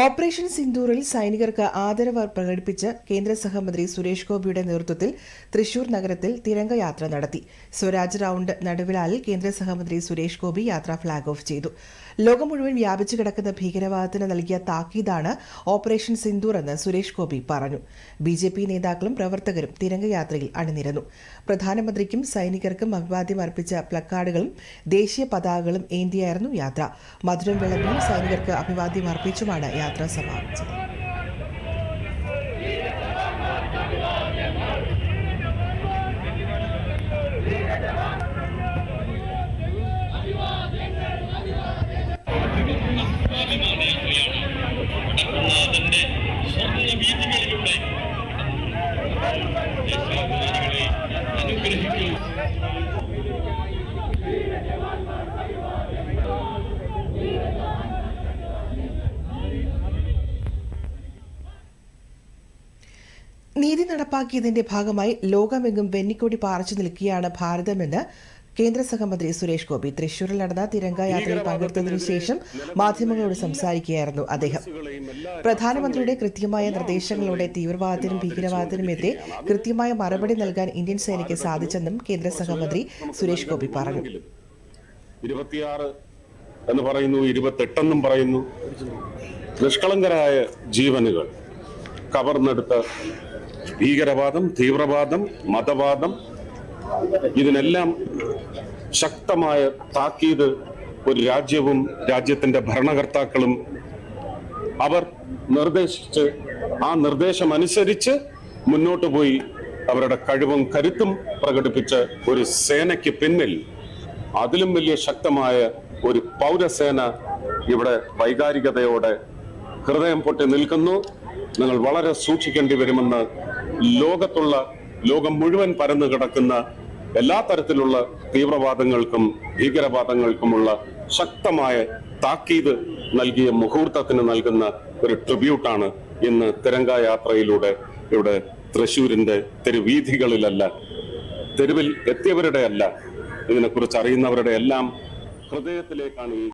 Operation സിന്ദൂറിൽ സൈനികർക്ക് ആദരവ് പ്രകടിപ്പിച്ച് കേന്ദ്ര സഹമന്ത്രി സുരേഷ് ഗോപിയുടെ നേതൃത്വത്തിൽ തൃശൂർ നഗരത്തിൽ തിരംഗയാത്ര നടത്തി. സ്വരാജ് റൌണ്ട് നടുവിലാലിൽ കേന്ദ്ര സഹമന്ത്രി സുരേഷ് ഗോപി യാത്ര ഫ്ളാഗ് ഓഫ് ചെയ്തു. ലോകം മുഴുവൻ വ്യാപിച്ചു കിടക്കുന്ന ഭീകരവാദത്തിന് നൽകിയ താക്കീതാണ് ഓപ്പറേഷൻ സിന്ദൂർ എന്ന് സുരേഷ് ഗോപി പറഞ്ഞു. ബി ജെ പി നേതാക്കളും പ്രവർത്തകരും തിരംഗയാത്രയിൽ അണിനിരന്നു. പ്രധാനമന്ത്രിക്കും സൈനികർക്കും അഭിവാദ്യം അർപ്പിച്ച പ്ലക്കാർഡുകളും ദേശീയ പതാകകളും ഏന്തിയായിരുന്നു യാത്ര. മധുരം വിളമ്പിയും സൈനികർക്ക് അഭിവാദ്യം അർപ്പിച്ചുമാണ് യാത്ര സമാപിച്ചത് നീതി നടപ്പാക്കിയതിന്റെ ഭാഗമായി ലോകമെങ്ങും വെന്നിക്കൊടി പാറച്ചു നിൽക്കുകയാണ് ഭാരതമെന്ന് കേന്ദ്ര സഹമന്ത്രി സുരേഷ് ഗോപി. തൃശൂരിൽ നടന്ന തിരങ്ക യാത്രയിൽ പങ്കെടുത്തതിനു ശേഷം മാധ്യമങ്ങളോട് സംസാരിക്കുകയായിരുന്നു അദ്ദേഹം. പ്രധാനമന്ത്രിയുടെ കൃത്യമായ നിർദ്ദേശങ്ങളോടെ തീവ്രവാദത്തിനും ഭീകരവാദത്തിനുമെതിരെ കൃത്യമായ മറുപടി നൽകാൻ ഇന്ത്യൻ സേനയ്ക്ക് സാധിച്ചെന്നും കേന്ദ്ര സഹമന്ത്രി സുരേഷ് ഗോപി പറഞ്ഞു. എന്ന് പറയുന്നു ഇരുപത്തെട്ടെന്നും പറയുന്നു. നിഷ്കളങ്കരായ ജീവനുകൾ കവർന്നെടുത്ത ഭീകരവാദം തീവ്രവാദം മതവാദം ഇതിനെല്ലാം ശക്തമായ താക്കീത് ഒരു രാജ്യവും രാജ്യത്തിന്റെ ഭരണകർത്താക്കളും അവർ നിർദ്ദേശിച്ച് ആ നിർദ്ദേശം അനുസരിച്ച് മുന്നോട്ട് പോയി അവരുടെ കഴിവും കരുത്തും പ്രകടിപ്പിച്ച ഒരു സേനയ്ക്ക് പിന്നിൽ അതിലും വലിയ ശക്തമായ ഒരു പൗരസേന ഇവിടെ വൈകാരികതയോടെ ഹൃദയം പൊട്ടി നിൽക്കുന്നു. നിങ്ങൾ വളരെ സൂക്ഷിക്കേണ്ടി വരുമെന്ന് ലോകത്തുള്ള ലോകം മുഴുവൻ പരന്നു കിടക്കുന്ന എല്ലാ തരത്തിലുള്ള തീവ്രവാദങ്ങൾക്കും ഭീകരവാദങ്ങൾക്കുമുള്ള ശക്തമായ താക്കീത് നൽകിയ മുഹൂർത്തത്തിന് നൽകുന്ന ഒരു ട്രിബ്യൂട്ടാണ് ഇന്ന് തിരങ്ക യാത്രയിലൂടെ ഇവിടെ തൃശൂരിന്റെ തെരുവീഥികളിലല്ല തെരുവിൽ എത്തിയവരുടെ അല്ല ഇതിനെക്കുറിച്ച് അറിയുന്നവരുടെ എല്ലാം ഹൃദയത്തിലേക്കാണ് ഈ